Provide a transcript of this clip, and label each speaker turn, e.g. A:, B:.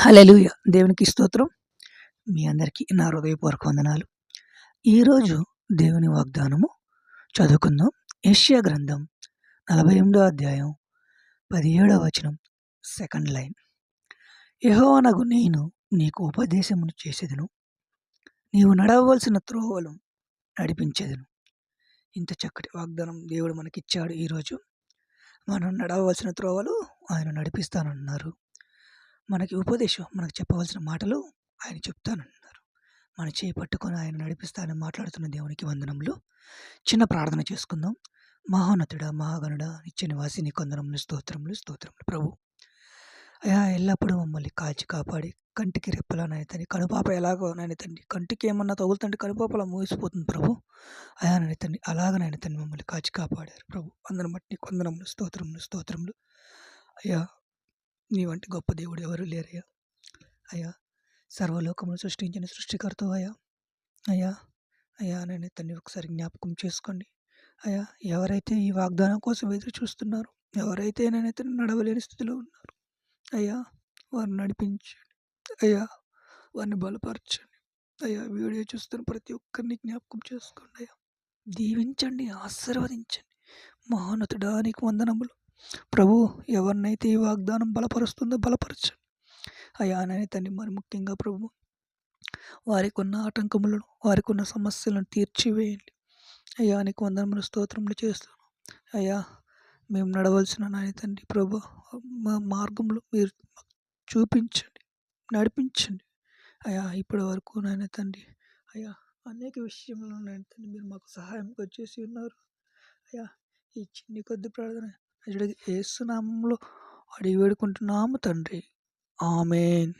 A: Hallelujah దేవునికి స్తోత్రం. మీ అందరికీ నా హృదయపూర్వక వందనాలు. ఈరోజు దేవుని వాగ్దానము చదువుకుందాం. ఏషియా గ్రంథం నలభై ఎనిమిదో అధ్యాయం పదిహేడవ వచనం సెకండ్ లైన్. యెహోవానగు నేను నీకు ఉపదేశమును చేసేదను. నీవు నడవవలసిన త్రోవలు నడిపించేదను. ఇంత చక్కటి వాగ్దానం దేవుడు మనకిచ్చాడు ఈరోజు. మనం నడవవలసిన త్రోవలు ఆయన నడిపిస్తానన్నారు. మనకి ఉపదేశం మనకు చెప్పవలసిన మాటలు ఆయన చెప్తానన్నారు. మన చేయి పట్టుకొని ఆయన నడిపిస్తానని మాట్లాడుతున్న దేవునికి వందనములు. చిన్న ప్రార్థన చేసుకుందాం. మహోన్నతుడ మహాగణుడ నిత్య నివాసి నీ కొందరములు స్తోత్రములు స్తోత్రములు. ప్రభు అయా ఎల్లప్పుడూ మమ్మల్ని కాచి కాపాడి కంటికి రెప్పలా నాయన కనుపాప ఎలాగో నాయన తండ్రి. కంటికి ఏమన్నా తగులుతుంటే కనుపాపలా మూసిపోతుంది ప్రభు. అయా నాయన తండ్రి అలాగ నాయన తండ్రి మమ్మల్ని కాచి కాపాడారు ప్రభు. అందరం బట్టి కొందరములు స్తోత్రములు స్తోత్రములు. అయ్యా నీ వంటి గొప్ప దేవుడు ఎవరు లేరయ్యా. అయ్యా సర్వలోకమును సృష్టించిన సృష్టికర్త అయ్యా. అయ్యా అయ్యా నేను తన్ని ఒకసారి జ్ఞాపకం చేసుకోండి. అయ్యా ఎవరైతే ఈ వాగ్దానం కోసం ఎదురు చూస్తున్నారు ఎవరైతే నేనైతే నడవలేని స్థితిలో ఉన్నారు అయ్యా వారిని నడిపించండి. అయ్యా వారిని బలపరచండి. అయ్యా వీడియో చూస్తున్న ప్రతి ఒక్కరిని జ్ఞాపకం చేసుకోండి అయ్యా. దీవించండి ఆశీర్వదించండి. మహోన్నతుడానికి వందనములు. ప్రభు ఎవరినైతే ఈ వాగ్దానం బలపరుస్తుందో బలపరచండి అయ్యా నాయన తండ్రి మరి ముఖ్యంగా ప్రభు వారికి ఉన్న ఆటంకములను వారికి ఉన్న సమస్యలను తీర్చివేయండి. అయ్యా నీకు వందనములు స్తోత్రములు చేస్తాను అయ్యా మేము నడవలసిన నాయన తండ్రి ప్రభు మా మార్గంలో మీరు చూపించండి నడిపించండి. అయ్యా ఇప్పటి వరకు నాయన తండ్రి అయ్యా అనేక విషయంలో నాయన తండ్రి మీరు మాకు సహాయం వచ్చేసి ఉన్నారు. అయ్యా ఈ చిన్ని కొద్ది ప్రార్థన ఏసునామంలో అడిగి వేడుకుంటున్నాము తండ్రి. ఆమెన్.